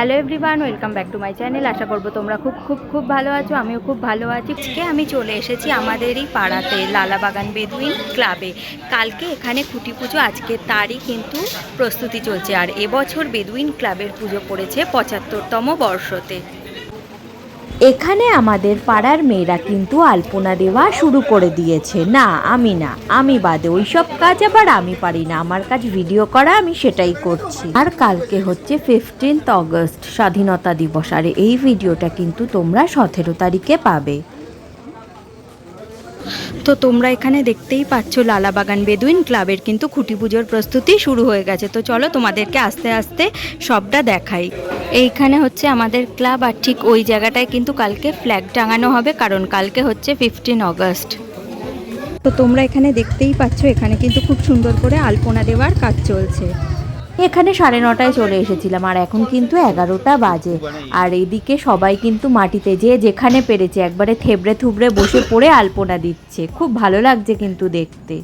Hello everyone, welcome back to my channel. আশা করব তোমরা খুব খুব খুব ভালো আছো, আমিও খুব ভালো আছি। আজকে আমি চলে এসেছি আমাদেরই পাড়াতে, লালাবাগান বেদুইন ক্লাবে। কালকে এখানে খুঁটি পুজো, আজকে তারই কিন্তু প্রস্তুতি চলছে। আর এবছর বেদুইন ক্লাবের পুজো পড়েছে পঁচাত্তরতম বর্ষতে। এখানে আমাদের পাড়ার মেয়েরা কিন্তু আলপনা দেওয়া শুরু করে দিয়েছে। না, আমি না। আমি বাদে ওই সব কাজ আবার আমি পারি না। আমার কাজ ভিডিও করা, আমি সেটাই করছি। আর কালকে হচ্ছে ফিফটিন্থ অগস্ট স্বাধীনতা দিবস। আর এই ভিডিওটা কিন্তু তোমরা সতেরো তারিখে পাবে। তো তোমরা এখানে দেখতেই পাচ্ছ, লালাবাগান বেদুইন ক্লাবের কিন্তু খুঁটি পুজোর প্রস্তুতি শুরু হয়ে গেছে। তো চলো তোমাদেরকে আস্তে আস্তে সবটা দেখাই। এইখানে হচ্ছে আমাদের ক্লাব আর ঠিক ওই জায়গাটায় কিন্তু কালকে ফ্ল্যাগ টাঙানো হবে কারণ কালকে হচ্ছে ফিফটিন অগস্ট তো তোমরা এখানে দেখতেই পাচ্ছ এখানে কিন্তু খুব সুন্দর করে আলপনা দেওয়ার কাজ চলছে। এখানে সাড়ে নটায় চলে এসেছিলাম আর এখন কিন্তু এগারোটা বাজে। আর এদিকে সবাই কিন্তু মাটিতে যে যেখানে পেরেছে একবারে থেবড়ে থুবড়ে বসে পড়ে আলপনা দিচ্ছে। খুব ভালো লাগছে কিন্তু দেখতে।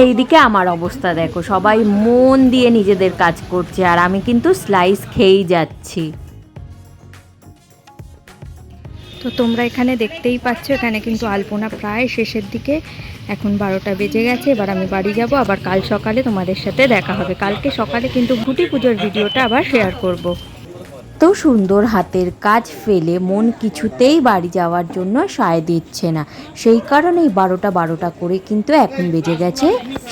এইদিকে আমার অবস্থা দেখো, সবাই মন দিয়ে নিজেদের কাজ করছে আর আমি কিন্তু স্লাইস খেয়েই যাচ্ছি। তো তোমরা এখানে দেখতেই পাচ্ছ, এখানে কিন্তু আলপনা প্রায় শেষের দিকে। এখন বারোটা বেজে গেছে, এবার আমি বাড়ি যাব, আবার কাল সকালে তোমাদের সাথে দেখা হবে। কালকে সকালে কিন্তু খুঁটি পুজোর ভিডিওটা আবার শেয়ার করব। তো সুন্দর হাতের কাজ ফেলে মন কিছুতেই বাড়ি যাওয়ার জন্য সায় দিচ্ছে না। সেই কারণেই বারোটা বারোটা করে কিন্তু এখন বেজে গেছে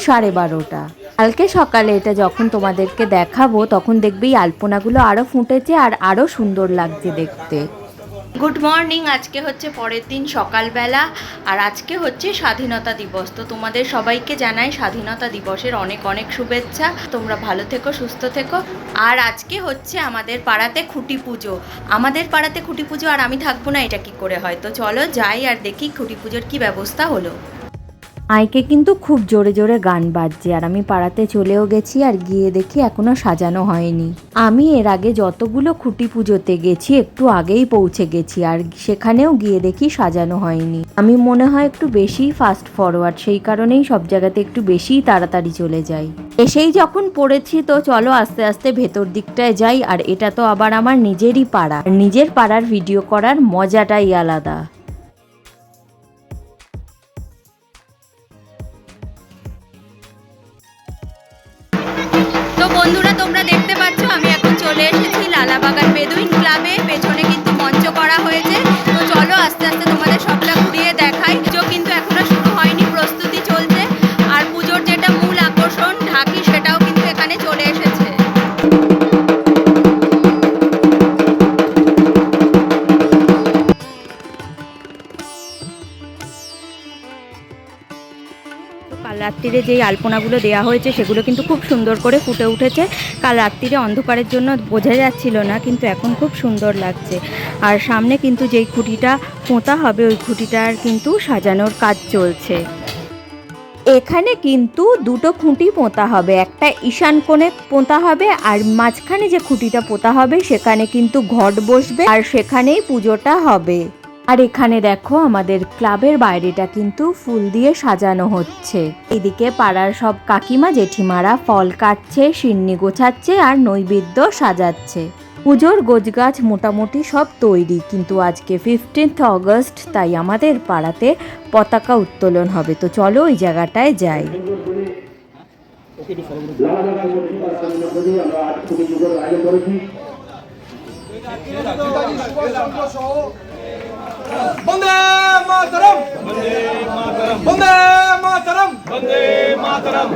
সাড়ে বারোটা। কালকে সকালে এটা যখন তোমাদেরকে দেখাবো, তখন দেখবে এই আলপনাগুলো আরও ফুটেছে আর আরও সুন্দর লাগছে দেখতে। গুড মর্নিং আজকে হচ্ছে পরের দিন সকালবেলা, আর আজকে হচ্ছে স্বাধীনতা দিবস। তো তোমাদের সবাইকে জানাই স্বাধীনতা দিবসের অনেক অনেক শুভেচ্ছা। তোমরা ভালো থেকো, সুস্থ থেকো। আর আজকে হচ্ছে আমাদের পাড়াতে খুঁটি পুজো। আমাদের পাড়াতে খুঁটি পুজো আর আমি থাকব না, এটা কি করে হয়? তো চলো যাই আর দেখি খুঁটি পুজোর কি ব্যবস্থা হলো। মাইকে কিন্তু খুব জোরে জোরে গান বাজছে, আর আমি পাড়াতে চলেও গেছি আর গিয়ে দেখি এখনও সাজানো হয়নি। আমি এর আগে যতগুলো খুঁটি পুজোতে গেছি, একটু আগেই পৌঁছে গেছি, আর সেখানেও গিয়ে দেখি সাজানো হয়নি। আমি মনে হয় একটু বেশিই ফাস্ট ফরওয়ার্ড সেই কারণেই সব জায়গাতে একটু বেশিই তাড়াতাড়ি চলে যাই। এসেই যখন পড়েছি তো চলো আস্তে আস্তে ভেতর দিকটায় যাই, আর এটা তো আবার আমার নিজেরই পাড়া। নিজের পাড়ার ভিডিও করার মজাটাই আলাদা। তোমরা দেখতে রাত্রিরে যেই আলপনাগুলো দেওয়া হয়েছে সেগুলো কিন্তু খুব সুন্দর করে ফুটে উঠেছে। কাল রাত্রিরে অন্ধকারের জন্য বোঝা যাচ্ছিল না, কিন্তু এখন খুব সুন্দর লাগছে। আর সামনে কিন্তু যেই খুঁটিটা পোঁতা হবে, ওই খুঁটিটার কিন্তু সাজানোর কাজ চলছে। এখানে কিন্তু দুটো খুঁটি পোঁতা হবে, একটা ঈশান কোণে পোঁতা হবে আর মাঝখানে যে খুঁটিটা পোঁতা হবে সেখানে কিন্তু ঘট বসবে আর সেখানেই পুজোটা হবে। আর এখানে দেখো আমাদের ক্লাবের বাইরেটা কিন্তু ফুল দিয়ে সাজানো হচ্ছে। এদিকে পাড়ার সব কাকিমা, জেঠিমারা ফল কাটছে, সিন্নি গোছাচ্ছে আর নৈবেদ্য সাজাচ্ছে। পুজোর গোছগাছ মোটামুটি সব তৈরি, কিন্তু আজকে ফিফটিন্থ অগস্ট তাই আমাদের পাড়াতে পতাকা উত্তোলন হবে। তো চলো ওই জায়গাটায় যাই। বন্দে মাতরম। বন্দে মাতরম। বন্দে মাতরম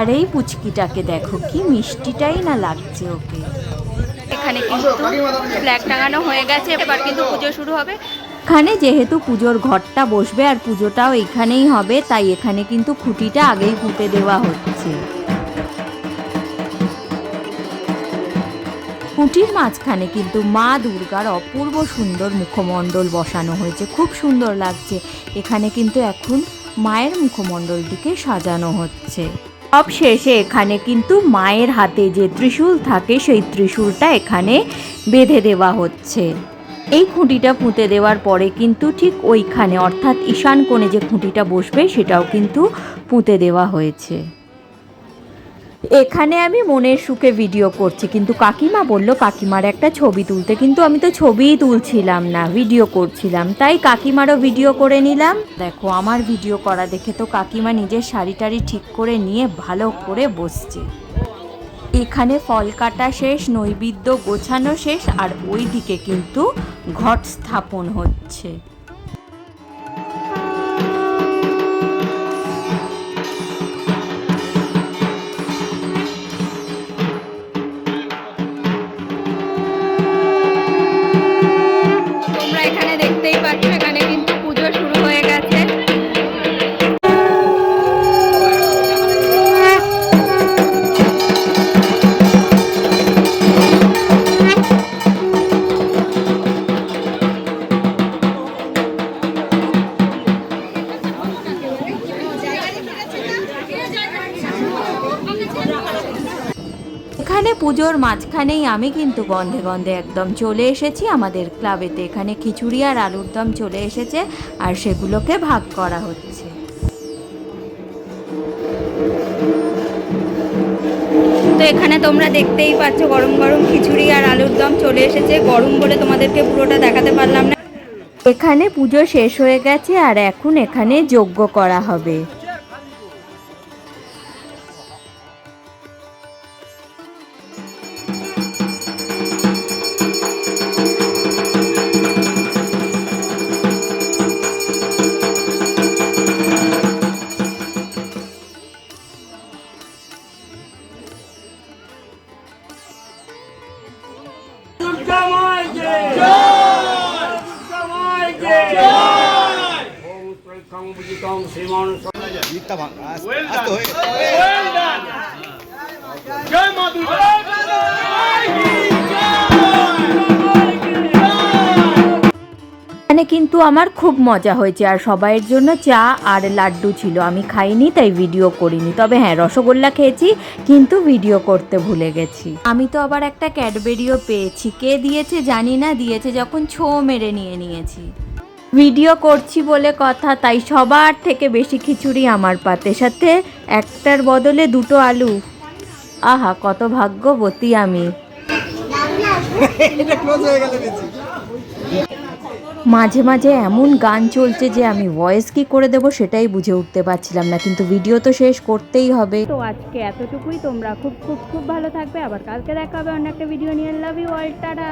আর এই পুচকিটাকে দেখো কি মিষ্টিটাই না লাগছে ওকে। এখানে কিন্তু ফ্ল্যাগ টাঙানো হয়ে গেছে এবার কিন্তু পুজো শুরু হবে। এখানে যেহেতু পুজোর ঘরটা বসবে আর পুজোটাও এখানেই হবে তাই এখানে কিন্তু খুঁটিটা আগেই পুঁতে দেওয়া হচ্ছে। খুঁটির মাঝখানে কিন্তু মা দুর্গার অপূর্ব সুন্দর মুখমণ্ডল বসানো হয়েছে। খুব সুন্দর লাগছে। এখানে কিন্তু এখন মায়ের মুখমণ্ডলটিকে সাজানো হচ্ছে। সব শেষে এখানে কিন্তু মায়ের হাতে যে ত্রিশূল থাকে, সেই ত্রিশূলটা এখানে বেঁধে দেওয়া হচ্ছে। এই খুঁটিটা পুঁতে দেওয়ার পরে কিন্তু ঠিক ওইখানে, অর্থাৎ ঈশান কোণে যে খুঁটিটা বসবে, সেটাও কিন্তু পুঁতে দেওয়া হয়েছে। এখানে আমি মনের সুখে ভিডিও করছি। কিন্তু কাকিমা বলল, কাকিমার একটা ছবি তুলতে। কিন্তু আমি তো ছবিই তুলছিলাম না ভিডিও করছিলাম। তাই কাকিমারও ভিডিও করে নিলাম। দেখো, আমার ভিডিও করা দেখে তো কাকিমা নিজের শাড়ি টাড়ি ঠিক করে নিয়ে ভালো করে বসছে। এখানে ফল কাটা শেষ, নৈবেদ্য গোছানো শেষ, আর ওই দিকে কিন্তু ঘট স্থাপন হচ্ছে। এখানে পুজোর মাঝখানেই আমি কিন্তু গন্ধে গন্ধে একদম চলে এসেছি। আমাদের ক্লাবেতে এখানে খিচুড়ি আর আলুর দম চলে এসেছে আর সেগুলোকে ভাগ করা হচ্ছে। তো এখানে তোমরা দেখতেই পাচ্ছ গরম গরম খিচুড়ি আর আলুর দম চলে এসেছে। গরম বলে তোমাদেরকে পুরোটা দেখাতে পারলাম না। এখানে পুজো শেষ হয়ে গেছে আর এখন এখানে যজ্ঞ করা হবে। কিন্তু আমার খুব মজা হয়েছে, আর সবাইয়ের জন্য চা আর লাড্ডু ছিল। আমি খাইনি, তাই ভিডিও করিনি। তবে হ্যাঁ রসগোল্লা খেয়েছি, কিন্তু ভিডিও করতে ভুলে গেছি। আমি তো আবার একটা ক্যাডবেরিও পেয়েছি। কে দিয়েছে জানি না, দিয়েছে যখন ছো মেরে নিয়ে নিয়েছি। ভিডিও করছি বলে কথা তাই সবার থেকে বেশি খিচুড়ি আমার পাতে। সাথে একটার বদলে দুটো আলু। আহা কত ভাগ্যবতী আমি। মাঝে মাঝে এমন গান চলছে যে আমি ভয়েস কি করে দেব সেটাই বুঝে উঠতে পারছিলাম না কিন্তু ভিডিও তো শেষ করতেই হবে। তো আজকে এতটুকুই তোমরা খুব খুব খুব ভালো থাকবে। আবার কালকে দেখা হবে অন্য একটা ভিডিও নিয়ে। Love you all tata